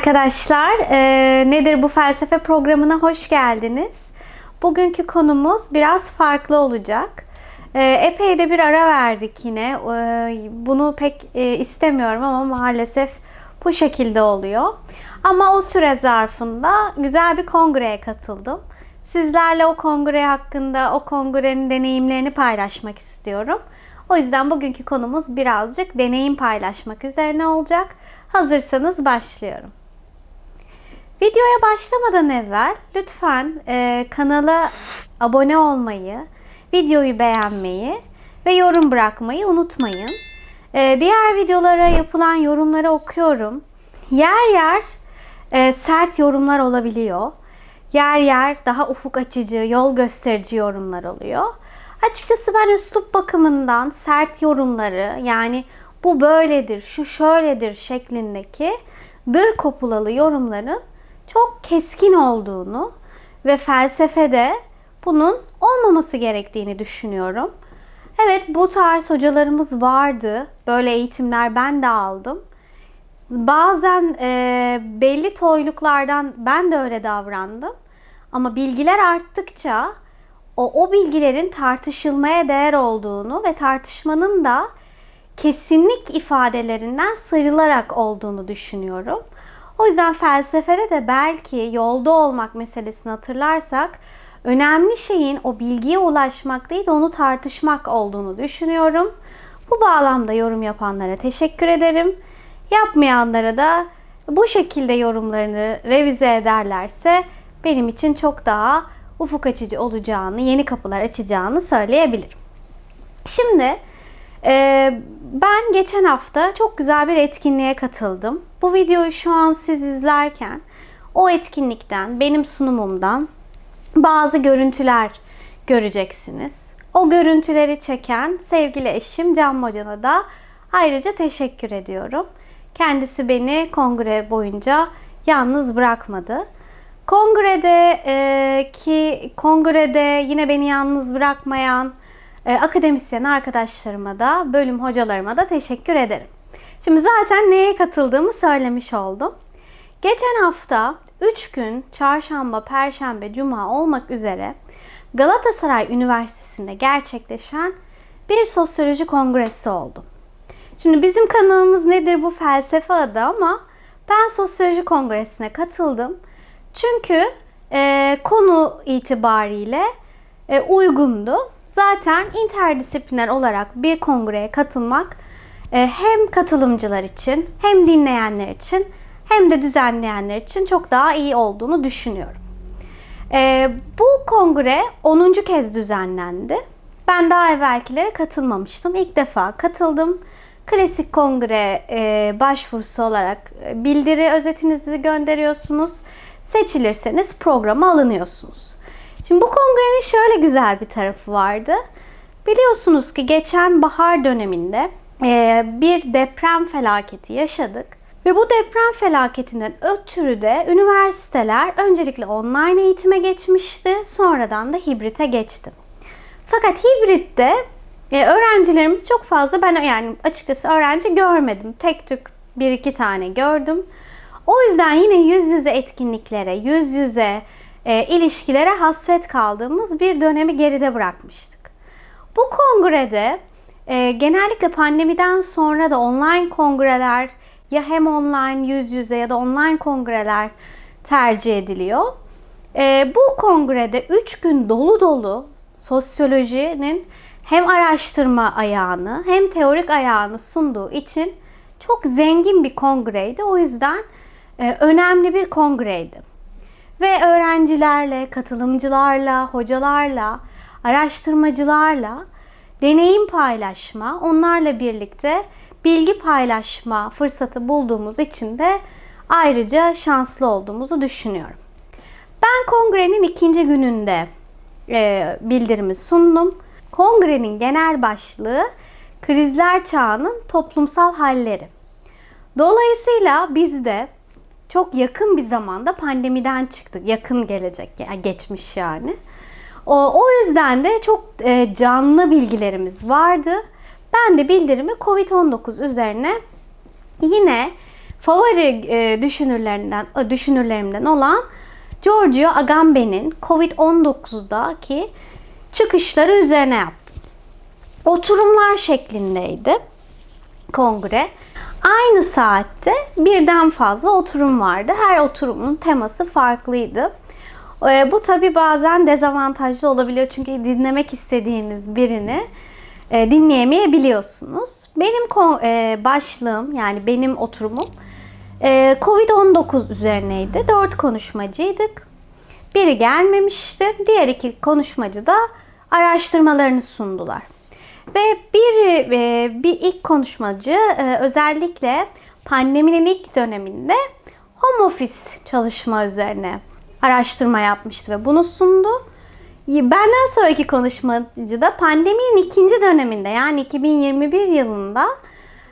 arkadaşlar. Ee, nedir bu felsefe programına hoş geldiniz. Bugünkü konumuz biraz farklı olacak. Ee, epey de bir ara verdik yine. Ee, bunu pek e, istemiyorum ama maalesef bu şekilde oluyor. Ama o süre zarfında güzel bir kongreye katıldım. Sizlerle o kongre hakkında, o kongrenin deneyimlerini paylaşmak istiyorum. O yüzden bugünkü konumuz birazcık deneyim paylaşmak üzerine olacak. Hazırsanız başlıyorum. Videoya başlamadan evvel lütfen e, kanala abone olmayı, videoyu beğenmeyi ve yorum bırakmayı unutmayın. E, diğer videolara yapılan yorumları okuyorum. Yer yer e, sert yorumlar olabiliyor. Yer yer daha ufuk açıcı, yol gösterici yorumlar oluyor. Açıkçası ben üslup bakımından sert yorumları yani bu böyledir, şu şöyledir şeklindeki dır kopulalı yorumların çok keskin olduğunu ve felsefede bunun olmaması gerektiğini düşünüyorum. Evet bu tarz hocalarımız vardı. Böyle eğitimler ben de aldım. Bazen e, belli toyluklardan ben de öyle davrandım. Ama bilgiler arttıkça o, o bilgilerin tartışılmaya değer olduğunu ve tartışmanın da kesinlik ifadelerinden sıyrılarak olduğunu düşünüyorum. O yüzden felsefede de belki yolda olmak meselesini hatırlarsak önemli şeyin o bilgiye ulaşmak değil onu tartışmak olduğunu düşünüyorum. Bu bağlamda yorum yapanlara teşekkür ederim. Yapmayanlara da bu şekilde yorumlarını revize ederlerse benim için çok daha ufuk açıcı olacağını, yeni kapılar açacağını söyleyebilirim. Şimdi ben geçen hafta çok güzel bir etkinliğe katıldım. Bu videoyu şu an siz izlerken o etkinlikten, benim sunumumdan bazı görüntüler göreceksiniz. O görüntüleri çeken sevgili eşim Can Mocan'a da ayrıca teşekkür ediyorum. Kendisi beni kongre boyunca yalnız bırakmadı. Kongrede e, ki kongrede yine beni yalnız bırakmayan e, akademisyen arkadaşlarıma da bölüm hocalarıma da teşekkür ederim. Şimdi zaten neye katıldığımı söylemiş oldum. Geçen hafta 3 gün çarşamba, perşembe, cuma olmak üzere Galatasaray Üniversitesi'nde gerçekleşen bir sosyoloji kongresi oldu. Şimdi bizim kanalımız nedir bu felsefe adı ama ben sosyoloji kongresine katıldım. Çünkü e, konu itibariyle e, uygundu. Zaten interdisipliner olarak bir kongreye katılmak hem katılımcılar için hem dinleyenler için hem de düzenleyenler için çok daha iyi olduğunu düşünüyorum. E, bu kongre 10. kez düzenlendi. Ben daha evvelkilere katılmamıştım. İlk defa katıldım. Klasik kongre e, başvurusu olarak bildiri özetinizi gönderiyorsunuz. Seçilirseniz programa alınıyorsunuz. Şimdi bu kongrenin şöyle güzel bir tarafı vardı. Biliyorsunuz ki geçen bahar döneminde e, bir deprem felaketi yaşadık. Ve bu deprem felaketinden ötürü de üniversiteler öncelikle online eğitime geçmişti. Sonradan da hibrite geçti. Fakat hibritte e, öğrencilerimiz çok fazla ben yani açıkçası öğrenci görmedim. Tek tük bir iki tane gördüm. O yüzden yine yüz yüze etkinliklere, yüz yüze e, ilişkilere hasret kaldığımız bir dönemi geride bırakmıştık. Bu kongrede e, genellikle pandemiden sonra da online kongreler ya hem online yüz yüze ya da online kongreler tercih ediliyor. E, bu kongrede 3 gün dolu dolu sosyolojinin hem araştırma ayağını hem teorik ayağını sunduğu için çok zengin bir kongreydi. O yüzden e, önemli bir kongreydi. Ve öğrencilerle, katılımcılarla, hocalarla, araştırmacılarla deneyim paylaşma, onlarla birlikte bilgi paylaşma fırsatı bulduğumuz için de ayrıca şanslı olduğumuzu düşünüyorum. Ben kongrenin ikinci gününde e, bildirimi sundum. Kongrenin genel başlığı krizler çağının toplumsal halleri. Dolayısıyla biz de çok yakın bir zamanda pandemiden çıktık. Yakın gelecek, yani geçmiş yani. O, yüzden de çok e, canlı bilgilerimiz vardı. Ben de bildirimi COVID-19 üzerine yine favori e, düşünürlerinden e, düşünürlerimden olan Giorgio Agamben'in Covid-19'daki çıkışları üzerine yaptım. Oturumlar şeklindeydi kongre. Aynı saatte birden fazla oturum vardı. Her oturumun teması farklıydı. E, bu tabi bazen dezavantajlı olabiliyor çünkü dinlemek istediğiniz birini e, dinleyemeyebiliyorsunuz. Benim e, başlığım yani benim oturumum e, Covid-19 üzerineydi. Dört konuşmacıydık. Biri gelmemişti. Diğer iki konuşmacı da araştırmalarını sundular. Ve bir, bir ilk konuşmacı özellikle pandeminin ilk döneminde home office çalışma üzerine araştırma yapmıştı ve bunu sundu. Benden sonraki konuşmacı da pandeminin ikinci döneminde yani 2021 yılında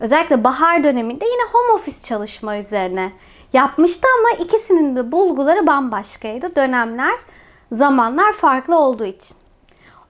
özellikle bahar döneminde yine home office çalışma üzerine yapmıştı ama ikisinin de bulguları bambaşkaydı. Dönemler, zamanlar farklı olduğu için.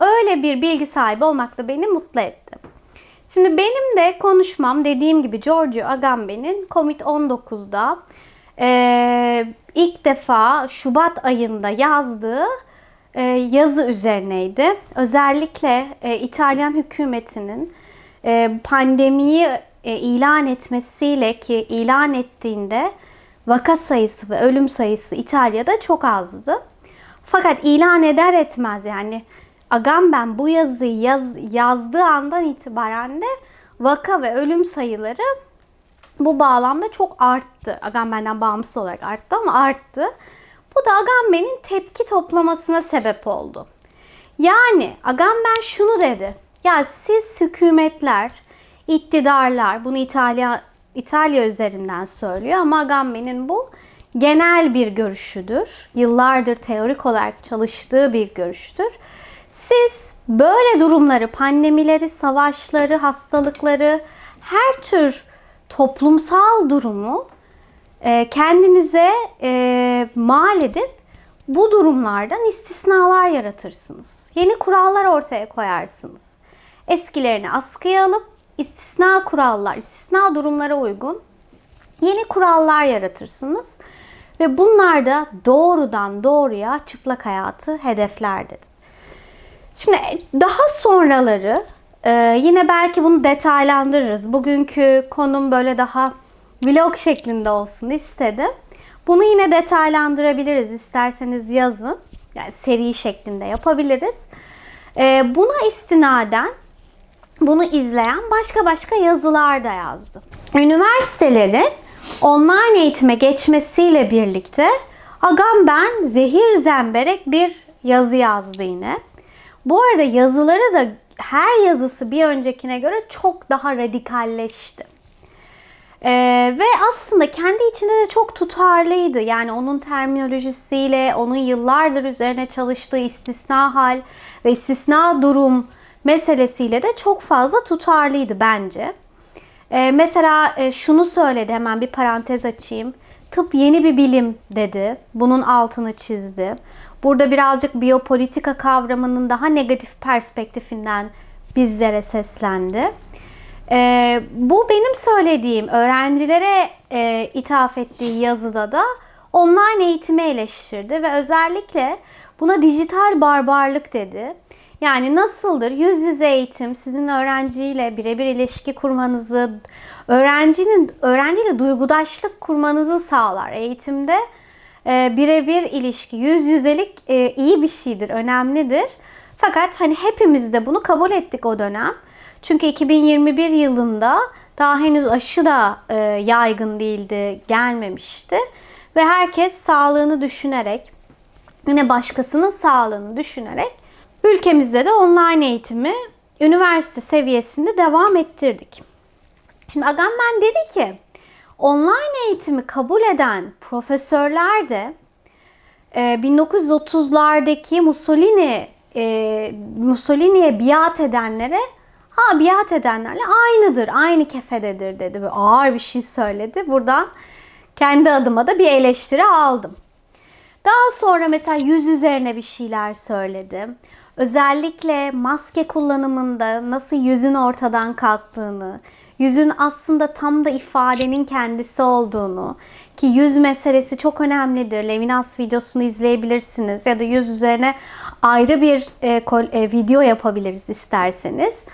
Öyle bir bilgi sahibi olmak da beni mutlu etti. Şimdi benim de konuşmam dediğim gibi Giorgio Agamben'in Covid-19'da e, ilk defa Şubat ayında yazdığı e, yazı üzerineydi. Özellikle e, İtalyan hükümetinin e, pandemiyi ilan etmesiyle ki ilan ettiğinde vaka sayısı ve ölüm sayısı İtalya'da çok azdı. Fakat ilan eder etmez yani Agamben bu yazıyı yaz, yazdığı andan itibaren de vaka ve ölüm sayıları bu bağlamda çok arttı. Agamben'den bağımsız olarak arttı ama arttı. Bu da Agamben'in tepki toplamasına sebep oldu. Yani Agamben şunu dedi. Ya siz hükümetler, iktidarlar, bunu İtalya İtalya üzerinden söylüyor ama Agamben'in bu genel bir görüşüdür. Yıllardır teorik olarak çalıştığı bir görüştür. Siz böyle durumları, pandemileri, savaşları, hastalıkları, her tür toplumsal durumu e, kendinize e, mal edip bu durumlardan istisnalar yaratırsınız. Yeni kurallar ortaya koyarsınız. Eskilerini askıya alıp istisna kurallar, istisna durumlara uygun yeni kurallar yaratırsınız. Ve bunlar da doğrudan doğruya çıplak hayatı hedefler dedi. Şimdi daha sonraları e, yine belki bunu detaylandırırız. Bugünkü konum böyle daha vlog şeklinde olsun istedim. Bunu yine detaylandırabiliriz. İsterseniz yazın. Yani seri şeklinde yapabiliriz. E, buna istinaden bunu izleyen başka başka yazılar da yazdı. Üniversitelerin online eğitime geçmesiyle birlikte Agamben zehir zemberek bir yazı yazdı yine. Bu arada yazıları da her yazısı bir öncekine göre çok daha radikalleşti. Ee, ve aslında kendi içinde de çok tutarlıydı. Yani onun terminolojisiyle, onun yıllardır üzerine çalıştığı istisna hal ve istisna durum meselesiyle de çok fazla tutarlıydı bence. Ee, mesela e, şunu söyledi hemen bir parantez açayım. Tıp yeni bir bilim dedi. Bunun altını çizdi. Burada birazcık biyopolitika kavramının daha negatif perspektifinden bizlere seslendi. Ee, bu benim söylediğim öğrencilere e, ithaf ettiği yazıda da online eğitimi eleştirdi ve özellikle buna dijital barbarlık dedi. Yani nasıldır yüz yüze eğitim sizin öğrenciyle birebir ilişki kurmanızı, öğrencinin öğrenciyle duygudaşlık kurmanızı sağlar. Eğitimde e, birebir ilişki, yüz yüzelik e, iyi bir şeydir, önemlidir. Fakat hani hepimiz de bunu kabul ettik o dönem. Çünkü 2021 yılında daha henüz aşı da e, yaygın değildi, gelmemişti. Ve herkes sağlığını düşünerek, yine başkasının sağlığını düşünerek ülkemizde de online eğitimi üniversite seviyesinde devam ettirdik. Şimdi Agamben dedi ki online eğitimi kabul eden profesörler de 1930'lardaki e, Mussolini e, Mussolini'ye biat edenlere ha biat edenlerle aynıdır, aynı kefededir dedi. Böyle ağır bir şey söyledi. Buradan kendi adıma da bir eleştiri aldım. Daha sonra mesela yüz üzerine bir şeyler söyledi. Özellikle maske kullanımında nasıl yüzün ortadan kalktığını, yüzün aslında tam da ifadenin kendisi olduğunu ki yüz meselesi çok önemlidir. Levinas videosunu izleyebilirsiniz ya da yüz üzerine ayrı bir e, kol- e, video yapabiliriz isterseniz.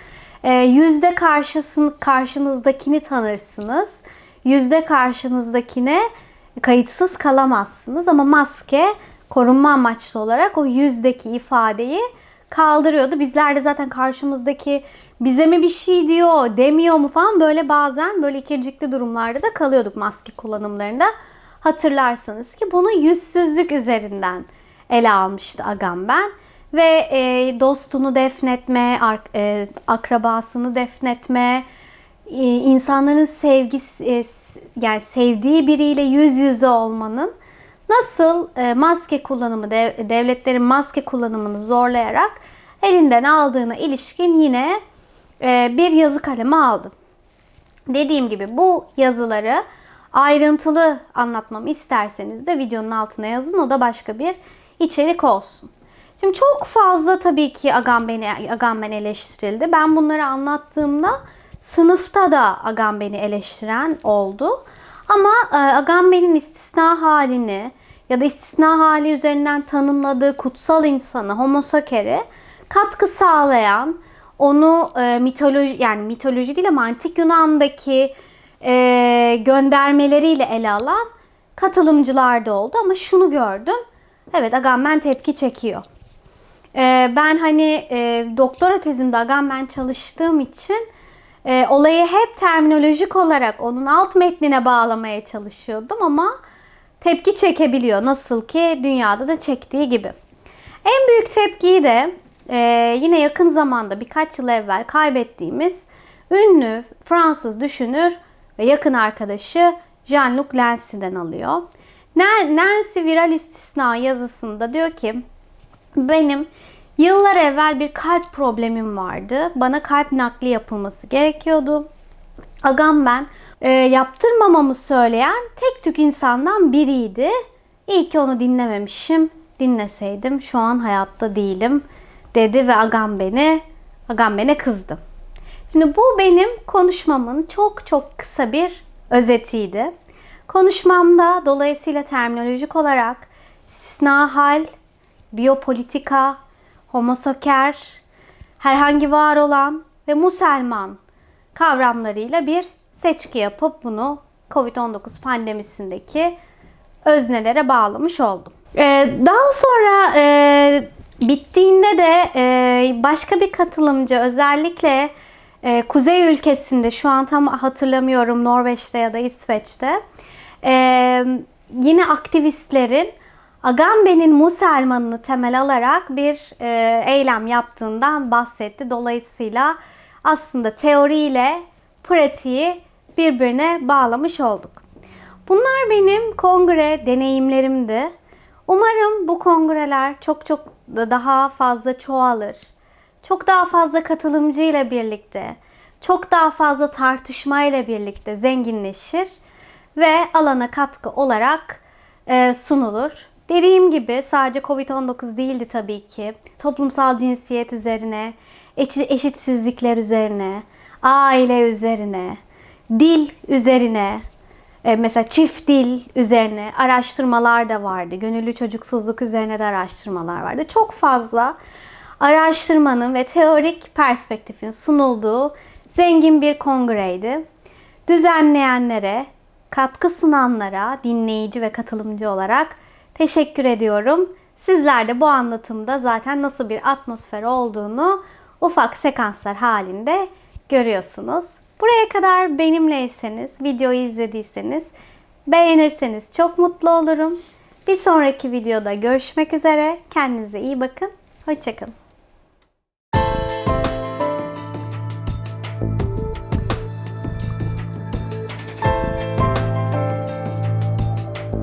E, yüzde karşısın, karşınızdakini tanırsınız. Yüzde karşınızdakine kayıtsız kalamazsınız ama maske korunma amaçlı olarak o yüzdeki ifadeyi kaldırıyordu. Bizler de zaten karşımızdaki bize mi bir şey diyor, demiyor mu falan böyle bazen böyle ikircikli durumlarda da kalıyorduk maske kullanımlarında. Hatırlarsınız ki bunu yüzsüzlük üzerinden ele almıştı Agamben ve e, dostunu defnetme, ar- e, akrabasını defnetme, e, insanların sevgisi e, yani sevdiği biriyle yüz yüze olmanın nasıl e, maske kullanımı dev- devletlerin maske kullanımını zorlayarak elinden aldığına ilişkin yine e, bir yazı kalemi aldım. Dediğim gibi bu yazıları ayrıntılı anlatmamı isterseniz de videonun altına yazın. O da başka bir içerik olsun. Şimdi çok fazla tabii ki Agamben, Agamben eleştirildi. Ben bunları anlattığımda sınıfta da Agamben'i eleştiren oldu. Ama e, Agamben'in istisna halini ya da istisna hali üzerinden tanımladığı kutsal insanı, Homo Sacer'i katkı sağlayan, onu e, mitoloji yani mitoloji değil ama antik Yunan'daki e, göndermeleriyle ele alan katılımcılar da oldu ama şunu gördüm. Evet Agamben tepki çekiyor. E, ben hani e, doktora tezimde Agamben çalıştığım için e, olayı hep terminolojik olarak onun alt metnine bağlamaya çalışıyordum ama tepki çekebiliyor. Nasıl ki dünyada da çektiği gibi. En büyük tepkiyi de e, yine yakın zamanda birkaç yıl evvel kaybettiğimiz ünlü Fransız düşünür ve yakın arkadaşı Jean-Luc Nancy'den alıyor. Na- Nancy Viral İstisna yazısında diyor ki benim yıllar evvel bir kalp problemim vardı. Bana kalp nakli yapılması gerekiyordu. Agam ben e, yaptırmamamı söyleyen tek tük insandan biriydi. İyi ki onu dinlememişim. Dinleseydim şu an hayatta değilim dedi ve Agamben'e Agamben'e kızdı. Şimdi bu benim konuşmamın çok çok kısa bir özetiydi. Konuşmamda dolayısıyla terminolojik olarak istisna hal, biyopolitika, homosoker, herhangi var olan ve muselman kavramlarıyla bir seçki yapıp bunu COVID-19 pandemisindeki öznelere bağlamış oldum. Ee, daha sonra e, bittiğinde de e, başka bir katılımcı özellikle e, kuzey ülkesinde şu an tam hatırlamıyorum Norveç'te ya da İsveç'te e, yine aktivistlerin Agamben'in Muselman'ını temel alarak bir e, eylem yaptığından bahsetti. Dolayısıyla aslında teoriyle pratiği birbirine bağlamış olduk. Bunlar benim kongre deneyimlerimdi. Umarım bu kongreler çok çok da daha fazla çoğalır. Çok daha fazla katılımcı ile birlikte, çok daha fazla tartışma ile birlikte zenginleşir ve alana katkı olarak e, sunulur. Dediğim gibi sadece Covid-19 değildi tabii ki. Toplumsal cinsiyet üzerine, eşi- eşitsizlikler üzerine, aile üzerine, dil üzerine, e, mesela çift dil üzerine araştırmalar da vardı. Gönüllü çocuksuzluk üzerine de araştırmalar vardı. Çok fazla araştırmanın ve teorik perspektifin sunulduğu zengin bir kongreydi. Düzenleyenlere, katkı sunanlara, dinleyici ve katılımcı olarak teşekkür ediyorum. Sizler de bu anlatımda zaten nasıl bir atmosfer olduğunu ufak sekanslar halinde görüyorsunuz. Buraya kadar benimleyseniz, videoyu izlediyseniz, beğenirseniz çok mutlu olurum. Bir sonraki videoda görüşmek üzere. Kendinize iyi bakın. Hoşçakalın.